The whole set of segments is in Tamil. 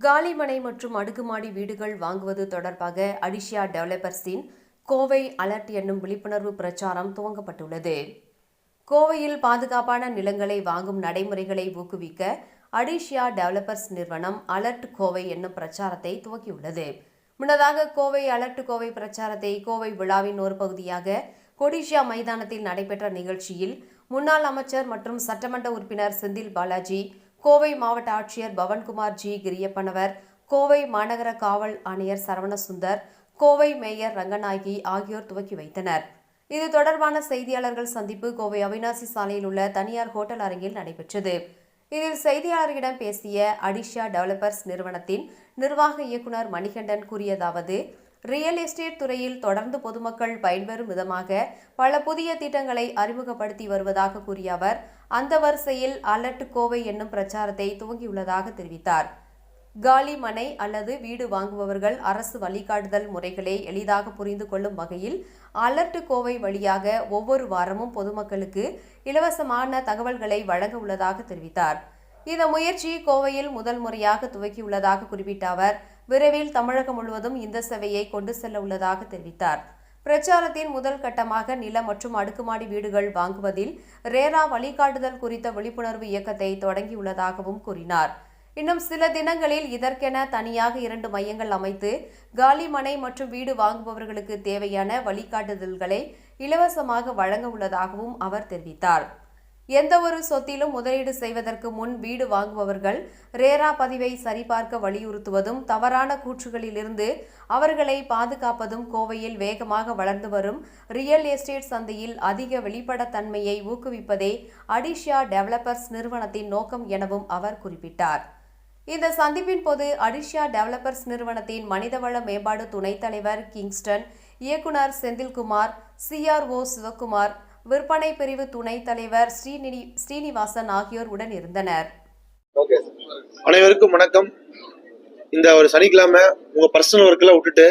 காலிமனை மற்றும் அடுக்குமாடி வீடுகள் வாங்குவது தொடர்பாக அடிஷியா டெவலப்பர்ஸின் கோவை அலர்ட் என்னும் விழிப்புணர்வு பிரச்சாரம் துவங்கப்பட்டுள்ளது. கோவையில் பாதுகாப்பான நிலங்களை வாங்கும் நடைமுறைகளை ஊக்குவிக்க அடிஷியா டெவலப்பர்ஸ் நிறுவனம் அலர்ட் கோவை என்னும் பிரச்சாரத்தை துவக்கியுள்ளது. முன்னதாக கோவை அலர்ட் கோவை பிரச்சாரத்தை கோவை விழாவின் ஒரு பகுதியாக கொடிஷியா மைதானத்தில் நடைபெற்ற நிகழ்ச்சியில் முன்னாள் அமைச்சர் மற்றும் சட்டமன்ற உறுப்பினர் செந்தில் பாலாஜி கோவை மாவட்ட ஆட்சியர் பவன்குமார் ஜி. கிரியப்பனவர் கோவை மாநகர காவல் ஆணையர் சரவணசுந்தர் கோவை மேயர் ரங்கநாயகி ஆகியோர் துவக்கி வைத்தனர். இது தொடர்பான செய்தியாளர்கள் சந்திப்பு கோவை அவினாசி சாலையில் உள்ள தனியார் ஹோட்டல் அரங்கில் நடைபெற்றது. இதில் செய்தியாளர்களிடம் பேசிய அடிஷா டெவலப்பர்ஸ் நிறுவனத்தின் நிர்வாக இயக்குனர் மணிகண்டன் கூறியதாவது ரியல் எஸ்டேட் துறையில் தொடர்ந்து பொதுமக்கள் பயன்பெறும் விதமாக பல புதிய திட்டங்களை அறிமுகப்படுத்தி வருவதாக கூறிய அவர் அந்த வரிசையில் அலர்ட் கோவை என்னும் பிரச்சாரத்தை துவங்கியுள்ளதாக தெரிவித்தார். காலி மனை அல்லது வீடு வாங்குபவர்கள் அரசு வழிகாட்டுதல் முறைகளை எளிதாக புரிந்து கொள்ளும் வகையில் அலர்ட் கோவை வழியாக ஒவ்வொரு வாரமும் பொதுமக்களுக்கு இலவசமான தகவல்களை வழங்க உள்ளதாக தெரிவித்தார். இந்த முயற்சி கோவையில் முதல் முறையாக துவக்கியுள்ளதாக குறிப்பிட்ட அவர் விரைவில் தமிழகம் முழுவதும் இந்த சேவையை கொண்டு செல்ல உள்ளதாக தெரிவித்தார். பிரச்சாரத்தின் முதல் கட்டமாக நில மற்றும் அடுக்குமாடி வீடுகள் வாங்குவதில் ரேரா வழிகாட்டுதல் குறித்த விழிப்புணர்வு இயக்கத்தை தொடங்கியுள்ளதாகவும் கூறினார். இன்னும் சில தினங்களில் இதற்கென தனியாக இரண்டு மையங்கள் அமைத்து காலி மனை மற்றும் வீடு வாங்குபவர்களுக்கு தேவையான வழிகாட்டுதல்களை இலவசமாக வழங்க உள்ளதாகவும் அவர் தெரிவித்தார். எந்த ஒரு சொத்திலும் முதலீடு செய்வதற்கு முன் வீடு வாங்குபவர்கள் ரேரா பதிவை சரிபார்க்க வலியுறுத்துவதும் தவறான கூற்றுகளிலிருந்து அவர்களை பாதுகாப்பதும் கோவையில் வேகமாக வளர்ந்து வரும் ரியல் எஸ்டேட் சந்தையில் அதிக வெளிப்படத்தன்மையை ஊக்குவிப்பதே அடிஷியா டெவலப்பர்ஸ் நிறுவனத்தின் நோக்கம் எனவும் அவர் குறிப்பிட்டார். இந்த சந்திப்பின் போது அடிஷியா டெவலப்பர்ஸ் நிறுவனத்தின் மனிதவள மேம்பாடு துணைத் தலைவர் கிங்ஸ்டன் இயக்குனர் செந்தில்குமார் சிஆர்ஓ சிவக்குமார் விற்பனை பிரிவு துணைத் தலைவர் ஸ்ரீநிதி ஸ்ரீனிவாசன் ஆகியோர் உடன் இருந்தனர். அனைவருக்கும் வணக்கம். இந்த ஒரு சனிக்கிழமை உங்க பர்சனல் ஒர்க்கெல்லாம் விட்டுட்டு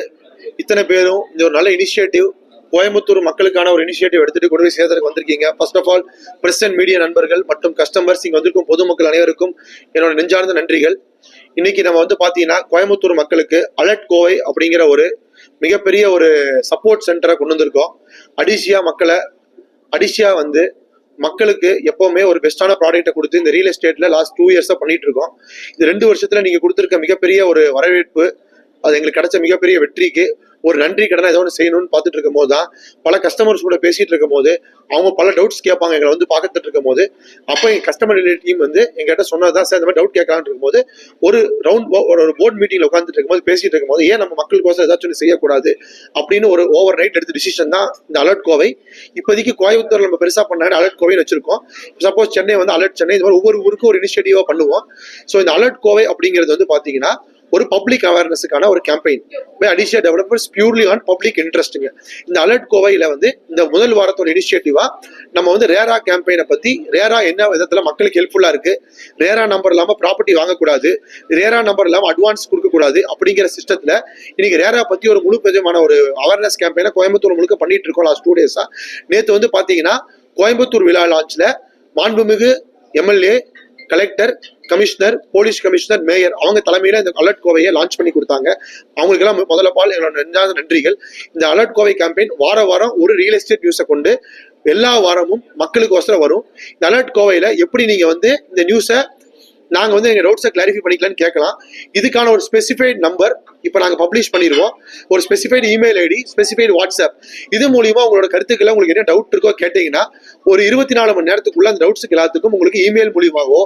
இத்தனை பேரும் இந்த ஒரு நல்ல இனிஷியேட்டிவ் கோயம்புத்தூர் மக்களுக்கான ஒரு இனிஷியேட்டிவ் எடுத்துட்டு கொண்டு போய் சேர்த்துக்கு வந்திருக்கீங்க. First of all press and media நண்பர்கள் மற்றும் கஸ்டமர்ஸ் இங்க வந்திருக்கும் பொதுமக்கள் அனைவருக்கும் என்னோட நெஞ்சார்ந்த நன்றிகள். இன்னைக்கு நம்ம வந்து பாத்தீங்கன்னா கோயம்புத்தூர் மக்களுக்கு அலர்ட் கோவை அப்படிங்கிற ஒரு மிகப்பெரிய ஒரு சப்போர்ட் சென்டரை கொண்டு வந்திருக்கோம். அடிஷியா மக்களை அடிஷியா வந்து மக்களுக்கு எப்பவுமே ஒரு பெஸ்டான ப்ராடக்ட்டை கொடுத்து இந்த ரியல் எஸ்டேட்ல லாஸ்ட் டூ இயர்ஸா பண்ணிட்டு இருக்கோம் இந்த ரெண்டு வருஷத்துல நீங்க கொடுத்துருக்க மிகப்பெரிய ஒரு வரவேற்பு அது எங்களுக்கு கிடைச்ச மிகப்பெரிய வெற்றிக்கு ஒரு நன்றி கடனை ஏதோ ஒன்று செய்யணும்னு பார்த்துட்டு இருக்கும் போது தான் பல கஸ்டமர்ஸ் கூட பேசிட்டு இருக்கும் போது அவங்க பல டவுட்ஸ் கேட்பாங்க எங்களை வந்து பார்த்துட்டு இருக்கும் போது அப்போ எங்கள் கஸ்டமர் டீம் வந்து எங்கிட்ட சொன்னதான் சார் இந்த மாதிரி டவுட் கேட்கலான்னு இருக்கும்போது ஒரு ரவுண்ட் ஒரு போர்ட் மீட்டிங்ல உட்காந்துட்டு இருக்கும்போது பேசிட்டு இருக்கும்போது ஏன் நம்ம மக்களுக்கோசம் ஏதாச்சும் ஒன்று செய்யக்கூடாது? அப்படின்னு ஒரு ஓவர் நைட் எடுத்த டிசிஷன் தான் இந்த அலர்ட் கோவை. இப்போதைக்கு கோயம்புத்தூர் நம்ம பெருசா பண்ணாங்க அலர்ட் கோவைன்னு வச்சிருக்கோம். சப்போஸ் சென்னை வந்து அலர்ட் சென்னை இந்த மாதிரி ஒவ்வொரு ஊருக்கும் ஒரு இனிஷியேட்டிவா பண்ணுவோம். ஸோ இந்த அலர்ட் கோவை அப்படிங்கிறது வந்து பாத்தீங்கன்னா ஒரு பப்ளிக் அவேர்னஸுக்கான ஒரு campaign by Adishiya developers purely on public இன்ட்ரெஸ்ட்டுங்க இந்த அலர்ட் கோவையில் வந்து இந்த முதல் வாரத்தோட இனிஷியேட்டிவாக நம்ம வந்து ரேரா கேம்பெயினை பற்றி ரேரா என்ன விதத்தில் மக்களுக்கு ஹெல்ப்ஃபுல்லாக இருக்குது ரேரா நம்பர் இல்லாமல் ப்ராப்பர்ட்டி வாங்கக்கூடாது ரேரா நம்பர் இல்லாமல் அட்வான்ஸ் கொடுக்கக்கூடாது அப்படிங்கிற சிஸ்டத்தில் இன்னைக்கு ரேரா பற்றி ஒரு முழு விதமான ஒரு அவேர்னஸ் கேம்பெயினை கோயம்புத்தூர் முழுக்க பண்ணிட்டு இருக்கோம் லாஸ்ட் டூ டேஸாக நேற்று வந்து பார்த்தீங்கன்னா கோயம்புத்தூர் விழா லான்ச்சில் மாண்புமிகு MLA collector commissioner police commissioner mayor அவங்க தலைமையில இந்த அலர்ட் கோவையை லான்ச் பண்ணி கொடுத்தாங்க. அவங்களுக்கெல்லாம் முதல்ல பால் என்னோட நெஞ்சாத நன்றிகள். இந்த அலர்ட் கோவை கேம்பெயின் வார வாரம் ஒரு ரியல் எஸ்டேட் நியூஸை கொண்டு எல்லா வாரமும் மக்களுக்கு வரும். இந்த அலர்ட் கோவையில எப்படி நீங்க வந்து இந்த நியூஸை நாங்கள் வந்து எங்கள் டவுட்ஸை கிளாரிஃபை பண்ணிக்கலாம்னு கேட்கலாம். இதுக்கான ஒரு ஸ்பெசிஃபைட் நம்பர் இப்போ நாங்கள் பப்ளிஷ் பண்ணிடுவோம். ஒரு specified email ID specified WhatsApp இது மூலியமாக உங்களோட கருத்துக்களை உங்களுக்கு என்ன டவுட் இருக்கோ கேட்டிங்கன்னா ஒரு இருபத்தி நாலு மணி நேரத்துக்குள்ள அந்த டவுட்ஸுக்கு எல்லாத்துக்கும் உங்களுக்கு இமெயில் மூலியமாகவோ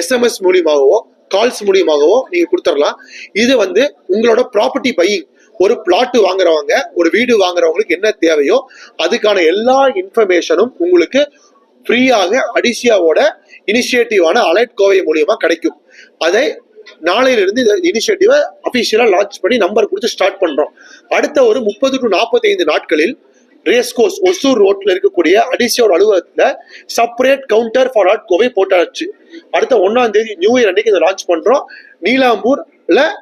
எஸ்எம்எஸ் மூலியமாகவோ கால்ஸ் மூலியமாகவோ நீங்கள் கொடுத்துடலாம். இது வந்து உங்களோட ப்ராப்பர்ட்டி பையிங் ஒரு பிளாட் வாங்குறவங்க ஒரு வீடு வாங்குறவங்களுக்கு என்ன தேவையோ அதுக்கான எல்லா இன்ஃபர்மேஷனும் உங்களுக்கு ஃப்ரீயாக அடிசியாவோட இனிஷியேட்டிவான அலைட் கோவை மூலியமா கிடைக்கும். அதை நாளையிலிருந்து இந்த இனிஷியேட்டிவை அஃபிஷியலாக லான்ச் பண்ணி நம்பர் கொடுத்து ஸ்டார்ட் பண்ணுறோம் அடுத்த ஒரு முப்பது டு நாற்பத்தைந்து நாட்களில் ரேஸ்கோஸ் ஒசூர் ரோட்ல இருக்கக்கூடிய அடிசியோர் அலுவலகத்தில் separate counter for add Kovai போட்டாச்சு. அடுத்த ஒன்றாம் தேதி நியூ இயர் அன்னைக்கு இதை லான்ச் பண்ணுறோம் நீலாம்பூர்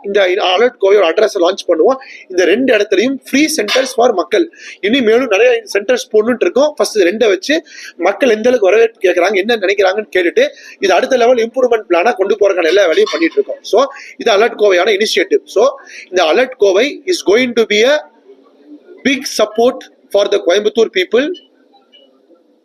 இந்த அலர்ட் கோவை ஒரு அட்ரஸ் லான்ச் பண்ணுவோம். இந்த ரெண்டு இடத்துலையும் ஃப்ரீ சென்டர்ஸ் ஃபார் மக்கள். இனி மேலும் நிறைய சென்டர்ஸ் போடணும்னு இருக்கோம். ஃபர்ஸ்ட் ரெண்டை வச்சு மக்கள் எந்த அளவுக்கு வரவேற்பு கேட்கறாங்க என்ன நினைக்கிறாங்கன்னு கேட்டுட்டு இது அடுத்த லெவல் இம்ப்ரூவ்மெண்ட் பிளானா கொண்டு போறதுக்கான எல்லா வேலையும் பண்ணிட்டு இருக்கோம். ஸோ இது அலர்ட் கோவையான இனிஷியேட்டிவ் ஸோ இந்த alert Kovai is going to be a big support for the Coimbatore people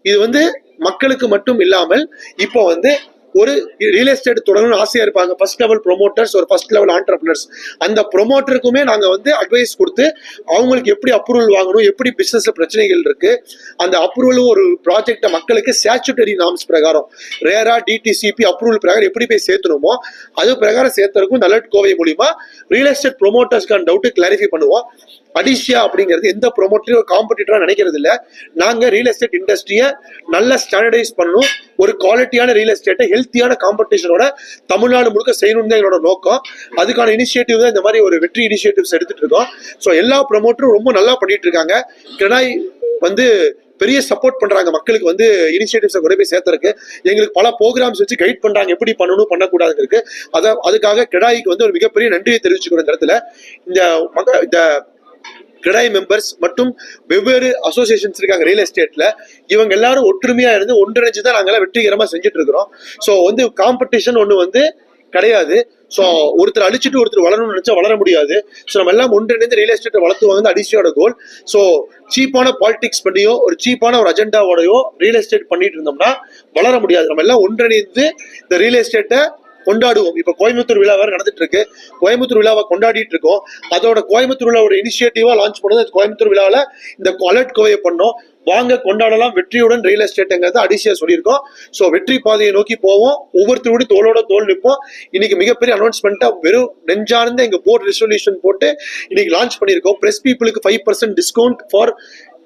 இது வந்து மக்களுக்கு மட்டும் இல்லாமல் இப்போ வந்து ஒரு ரியல் எஸ்டேட் தொடங்கணும்னு ஆசையா இருப்பாங்க. ஃபர்ஸ்ட் லெவல் ப்ரொமோட்டர்ஸ் ஒரு ஃபர்ஸ்ட் லெவல் ஆண்டர்பிரினர்ஸ் அந்த ப்ரொமோட்டருக்குமே நாங்க வந்து அட்வைஸ் கொடுத்து அவங்களுக்கு எப்படி அப்ரூவல் வாங்கணும் எப்படி பிசினஸ்ல பிரச்சனைகள் இருக்கு அந்த அப்ரூவலும் ஒரு ப்ராஜெக்டை மக்களுக்கு ஸ்டாச்சுட்டரி நாம்ஸ் பிரகாரம் ரேரா டிடிசிபி அப்ரூவல் பிரகாரம் எப்படி போய் சேர்த்தணுமோ அது பிரகாரம் சேர்த்தறதுக்கும் இந்த அலர்ட் கோவை மூலியமா ரியல் எஸ்டேட் ப்ரொமோட்டர்ஸ்க்கான டவுட்டு கிளாரிஃபை பண்ணுவோம். அடிஷியா அப்படிங்கிறது எந்த ப்ரொமோட்டரையும் ஒரு காம்படிட்டரா நினைக்கிறது இல்ல. நாங்க ரியல் எஸ்டேட் இண்டஸ்ட்ரியை நல்ல ஸ்டாண்டர்டைஸ் பண்ணணும். ஒரு குவாலிட்டியான ரியல் எஸ்டேட்டை ஹெல்த்தியான காம்படிஷனோட தமிழ்நாடு முழுக்க செய்யணும்னு தான் எங்களோட நோக்கம். அதுக்கான இனிஷியேட்டிவ் தான் இந்த மாதிரி ஒரு வெற்றி இனிஷியேட்டிவ்ஸ் எடுத்துட்டு இருக்கோம். ஸோ எல்லா ப்ரொமோட்டரும் ரொம்ப நல்லா பண்ணிட்டு இருக்காங்க. கிரணாய் வந்து பெரிய சப்போர்ட் பண்றாங்க. மக்களுக்கு வந்து இனிஷியேட்டிவ்ஸை கொண்டு போய் சேர்த்தருக்கு எங்களுக்கு பல ப்ரோக்ராம்ஸ் வச்சு கைட் பண்றாங்க. எப்படி பண்ணணும் பண்ணக்கூடாதுன்னு இருக்கு அதுக்காக கிடாய்க்கு வந்து ஒரு மிகப்பெரிய நன்றியை தெரிவிச்சுக்கிறோம் இந்த இடத்துல. இந்த மக இந்த கிடாய் மெம்பர்ஸ் மற்றும் வெவ்வேறு அசோசியேஷன்ஸ் இருக்காங்க. ரியல் எஸ்டேட்ல இவங்க எல்லாரும் ஒற்றுமையா இருந்து ஒன்றிணைஞ்சு தான் நாங்கெல்லாம் வெற்றிகரமா செஞ்சுட்டு இருக்கிறோம். ஸோ வந்து காம்படிஷன் ஒன்று வந்து கிடையாது. ஸோ ஒருத்தர் அழிச்சிட்டு ஒருத்தர் வளரணும்னு நினச்சா வளர முடியாது. ஸோ நம்ம எல்லாம் ஒன்றிணைந்து ரியல் எஸ்டேட்டை வளர்த்துவாங்க வந்து அடிஷியோட கோல் ஸோ சீப்பான பாலிடிக்ஸ் பண்ணியோ ஒரு சீப்பான ஒரு அஜெண்டாவோடையோ ரியல் எஸ்டேட் பண்ணிட்டு இருந்தோம்னா வளர முடியாது. நம்ம எல்லாம் ஒன்றிணைந்து இந்த ரியல் எஸ்டேட்டை கொண்டாடுவோம். இப்ப கோயம்புத்தூர் விழா வேற நடந்துட்டு இருக்கு கோயம்புத்தூர் விழாவை கொண்டாடிட்டு இருக்கோம் அதோட கோயம்புத்தூர் விழாவோட இனிஷியேட்டிவா லான்ச் பண்ணது கோயம்புத்தூர் விழாவில் இந்த அலர்ட் கோவையை பண்ணோம். வாங்க கொண்டாடலாம் வெற்றியுடன் ரியல் எஸ்டேட்டுங்கிறத அடிசியா சொல்லியிருக்கோம். ஸோ வெற்றி பாதையை நோக்கி போவோம். ஒவ்வொருத்தரோட தோளோட தோல் நிற்போம். இன்னைக்கு மிகப்பெரிய அனௌன்ஸ்மெண்ட்டா வெறும் நெஞ்சார்ந்த எங்க போர்ட் ரெசல்யூஷன் போட்டு இன்னைக்கு லான்ச் பண்ணியிருக்கோம். பிரஸ் பீப்புளுக்கு five percent discount for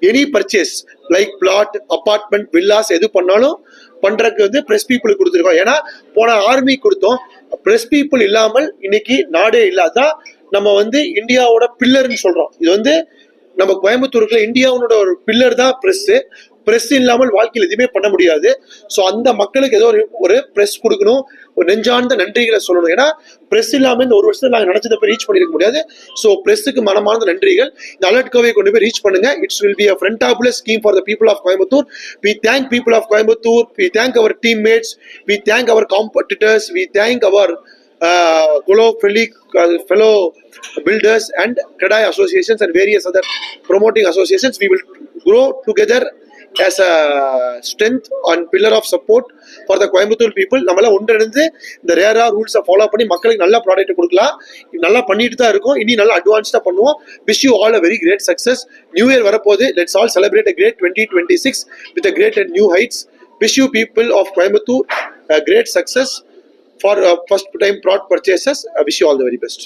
any purchase like flat apartment villas எது பண்ணாலும் பண்றதுக்கு வந்து பிரஸ் பீப்புளுக்கு கொடுத்துருக்கோம். ஏன்னா போன ஆர்மி கொடுத்தோம். பிரஸ் பீப்புள் இல்லாமல் இன்னைக்கு நாடே இல்லாதான் நம்ம வந்து இந்தியாவோட பில்லர்னு சொல்றோம். இது வந்து நம்ம கோயம்புத்தூருக்குள்ள இந்தியாவோட ஒரு பில்லர் தான் பிரஸ் ப்ரெஸ் இல்லாமல் வாழ்க்கையில் எதுவுமே பண்ண முடியாது. ஸோ அந்த மக்களுக்கு ஏதோ ஒரு ஒரு ப்ரெஸ் கொடுக்கணும். ஒரு நெஞ்சார்ந்த நன்றிகளை சொல்லணும். ஏன்னா ப்ரெஸ் இல்லாமல் இந்த ஒரு வருஷத்தில் நாங்கள் நினச்சதை போய் ரீச் பண்ணிருக்க முடியாது. ஸோ ப்ரெஸ்ஸுக்கு மனமார்ந்த நன்றிகள். இந்த அலர்ட் கோவை கொண்டு போய் ரீச் பண்ணுங்க. It's will be a friendly scheme for the people of Coimbatore we thank people of Coimbatore we thank our teammates we thank our competitors we thank our uh, fellow fellow, builders and builders and and associations and various other promoting associations. We will grow together as a strength and pillar of support for the Coimbatore people நம்மளாம் ஒன்றிணைந்து இந்த ரேரா ரூல்ஸை ஃபாலோ பண்ணி மக்களுக்கு நல்ல ப்ராடக்ட் கொடுக்கலாம். நல்லா பண்ணிட்டு தான் இருக்கும். இனி நல்லா அட்வான்ஸ்டாக பண்ணுவோம். Wish you all a very great success new year வரப்போது let's all celebrate a great twenty twenty six with a great and new heights wish you people of Coimbatore great success for first time proud purchases wish you all the very best.